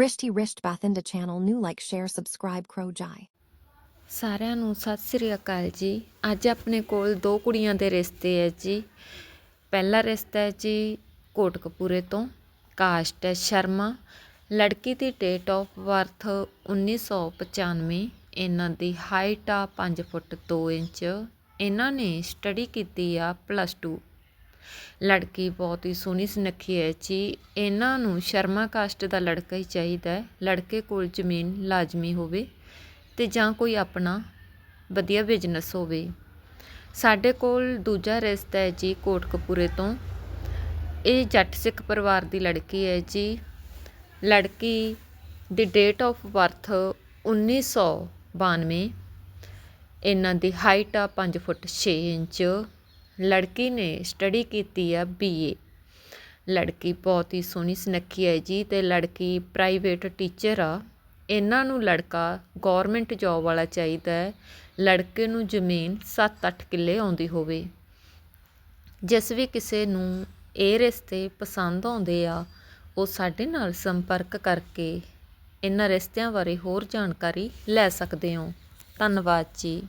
Rishti Risht Bathinda channel new like, share, subscribe, Crow, Jai. ਸਾਰਿਆਂ ਨੂੰ ਸਤਿ ਸ੍ਰੀ ਅਕਾਲ ਜੀ। ਅੱਜ ਆਪਣੇ ਕੋਲ ਦੋ ਕੁੜੀਆਂ ਦੇ ਰਿਸ਼ਤੇ ਹੈ ਜੀ। ਪਹਿਲਾ ਰਿਸ਼ਤਾ ਹੈ ਜੀ ਕੋਟਕਪੂਰੇ ਤੋਂ। ਕਾਸਟ ਹੈ ਸ਼ਰਮਾ। ਲੜਕੀ ਦੀ ਡੇਟ ਆਫ ਬਰਥ 1995 ਇਹਨਾਂ ਦੀ ਹਾਈਟ ਆ 5 ਫੁੱਟ 2 ਇੰਚ। ਇਹਨਾਂ ਨੇ ਸਟੱਡੀ ਕੀਤੀ ਆ ਪਲੱਸ 2 ਲੜਕੀ ਬਹੁਤ ਹੀ ਸੋਹਣੀ ਸੁਨੱਖੀ ਹੈ ਜੀ। ਇਹਨਾਂ ਨੂੰ ਸ਼ਰਮਾ ਕਾਸਟ ਦਾ ਲੜਕਾ ਹੀ ਚਾਹੀਦਾ ਲੜਕੇ ਕੋਲ ਜ਼ਮੀਨ ਲਾਜ਼ਮੀ ਹੋਵੇ ਤੇ ਜਾਂ ਕੋਈ ਆਪਣਾ ਵਧੀਆ ਬਿਜ਼ਨਸ ਹੋਵੇ। ਸਾਡੇ ਕੋਲ ਦੂਜਾ ਰਿਸ਼ਤਾ ਹੈ ਜੀ ਕੋਟਕਪੂਰੇ ਤੋਂ। ਇਹ ਜੱਟ ਸਿੱਖ ਪਰਿਵਾਰ ਦੀ ਲੜਕੀ ਹੈ ਜੀ। ਲੜਕੀ ਦੀ ਡੇਟ ਆਫ ਬਰਥ 1992 ਇਹਨਾਂ ਦੀ ਹਾਈਟ ਆ 5 ਫੁੱਟ 6 ਇੰਚ। ਲੜਕੀ ਨੇ ਸਟੱਡੀ ਕੀਤੀ ਆ ਬੀਏ ਲੜਕੀ ਬਹੁਤ ਹੀ ਸੋਹਣੀ ਸੁਨੱਖੀ ਹੈ ਜੀ ਤੇ ਲੜਕੀ ਪ੍ਰਾਈਵੇਟ ਟੀਚਰ ਆ। ਇਹਨਾਂ ਨੂੰ ਲੜਕਾ ਗਵਰਨਮੈਂਟ ਜੌਬ ਵਾਲਾ ਚਾਹੀਦਾ ਹੈ। ਲੜਕੇ ਨੂੰ ਜ਼ਮੀਨ 7-8 ਕਿੱਲੇ ਆਉਂਦੀ ਹੋਵੇ। ਜਿਸ ਵੀ ਕਿਸੇ ਨੂੰ ਇਹ ਰਿਸ਼ਤੇ ਪਸੰਦ ਆਉਂਦੇ ਆ, ਉਹ ਸਾਡੇ ਨਾਲ ਸੰਪਰਕ ਕਰਕੇ ਇਹਨਾਂ ਰਿਸ਼ਤਿਆਂ ਬਾਰੇ ਹੋਰ ਜਾਣਕਾਰੀ ਲੈ ਸਕਦੇ ਹੋ। ਧੰਨਵਾਦ ਜੀ।